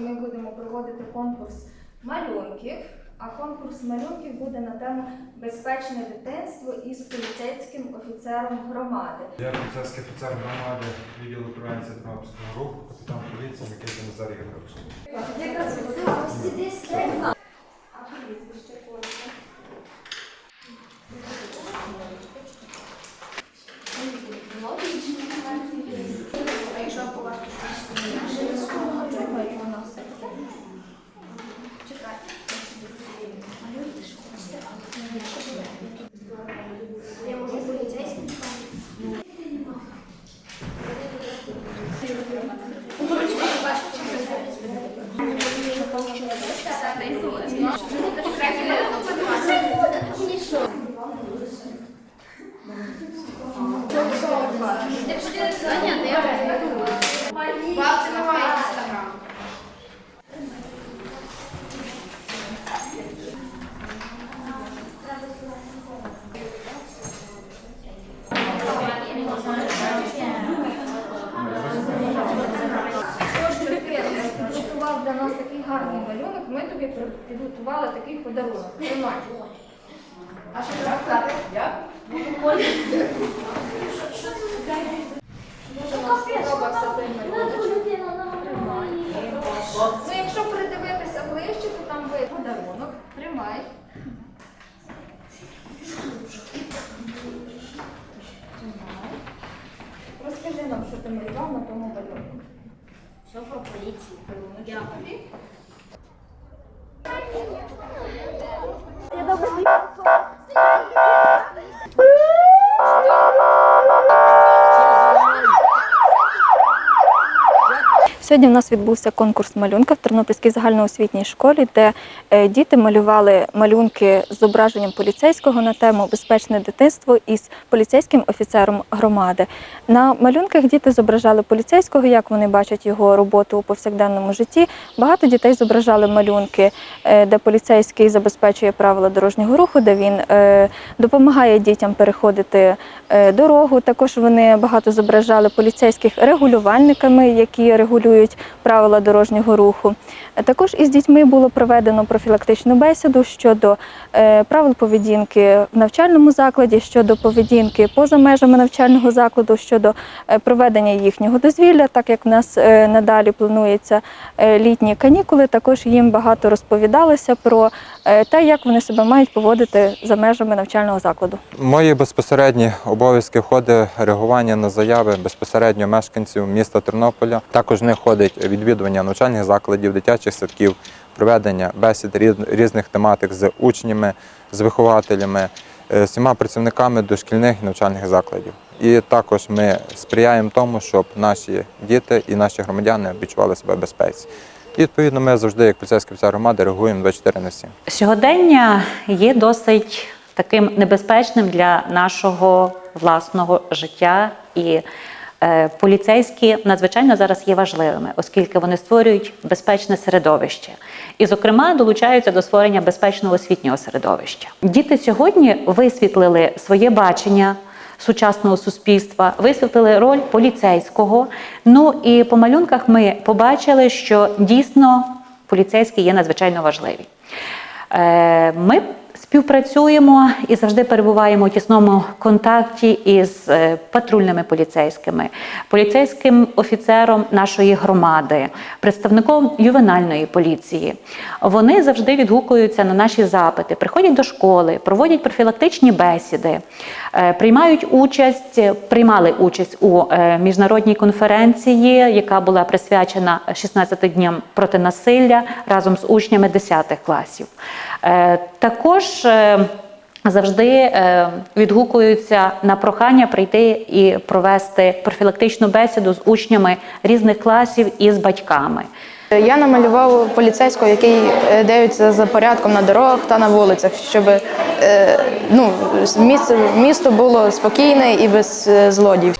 ми будемо проводити конкурс малюнків. А конкурс малюнків буде на тему безпечне дитинство із поліцейським офіцером громади. Я поліцейський офіцер громади відділу провінції Тернопільського руху, капітан поліції Микита Назарій Григорович. А прізвище Бабці для нас такий гарний малюнок. Ми тобі підготували такий подарунок. Тримай. А що треба сказати? Я? Що нам сподобався той малюнок? Ну, якщо придивитися ближче, то там буде подарунок. Тримай. Тримай. Розкажи нам, що ти малював на тому малюнку. Все про поліцію. Дякую. Сьогодні в нас відбувся конкурс малюнка в Тернопільській загальноосвітній школі, де е, діти малювали малюнки з зображенням поліцейського на тему Безпечне дитинство із поліцейським офіцером громади. На малюнках діти зображали поліцейського, як вони бачать його роботу у повсякденному житті. Багато дітей зображали малюнки, е, де поліцейський забезпечує правила дорожнього руху, де він е, допомагає дітям переходити дорогу. Також вони багато зображали поліцейських регулювальниками, які регулюють правила дорожнього руху. Е, Також із дітьми було проведено профілактичну бесіду щодо е, правил поведінки в навчальному закладі, щодо поведінки поза межами навчального закладу, щодо е, проведення їхнього дозвілля, так як в нас надалі планується літні канікули. Також їм багато розповідалося про те, як вони себе мають поводити за межами навчального закладу. Мої безпосередні обов'язки входить реагування на заяви безпосередньо мешканців міста Тернополя. Також не входить відвідування навчальних закладів, дитячих садків, проведення бесід різ- різних тематик з учнями, з вихователями, е, всіма працівниками дошкільних навчальних закладів. І також ми сприяємо тому, щоб наші діти і наші громадяни відчували себе безпеці. І відповідно ми завжди, як поліцейський офіцер громади, реагуємо 24 на 7. Сьогодення є досить таким небезпечним для нашого власного життя, і поліцейські надзвичайно зараз є важливими, оскільки вони створюють безпечне середовище. І, зокрема, долучаються до створення безпечного освітнього середовища. Діти сьогодні висвітлили своє бачення сучасного суспільства, висвітлили роль поліцейського. Ну і по малюнках ми побачили, що дійсно поліцейські є надзвичайно важливі. Е, Ми співпрацюємо і завжди перебуваємо у тісному контакті із е, патрульними поліцейськими, поліцейським офіцером нашої громади, представником ювенальної поліції. Вони завжди відгукуються на наші запити, приходять до школи, проводять профілактичні бесіди, е, приймають участь, приймали участь у е, міжнародній конференції, яка була присвячена 16 дням проти насилля разом з учнями 10 класів. Також е, завжди е, відгукуються на прохання прийти і провести профілактичну бесіду з учнями різних класів і з батьками. Я намалював поліцейського, який е, дивиться за порядком на дорогах та на вулицях, щоб ну, місто, було спокійне і без злодіїв.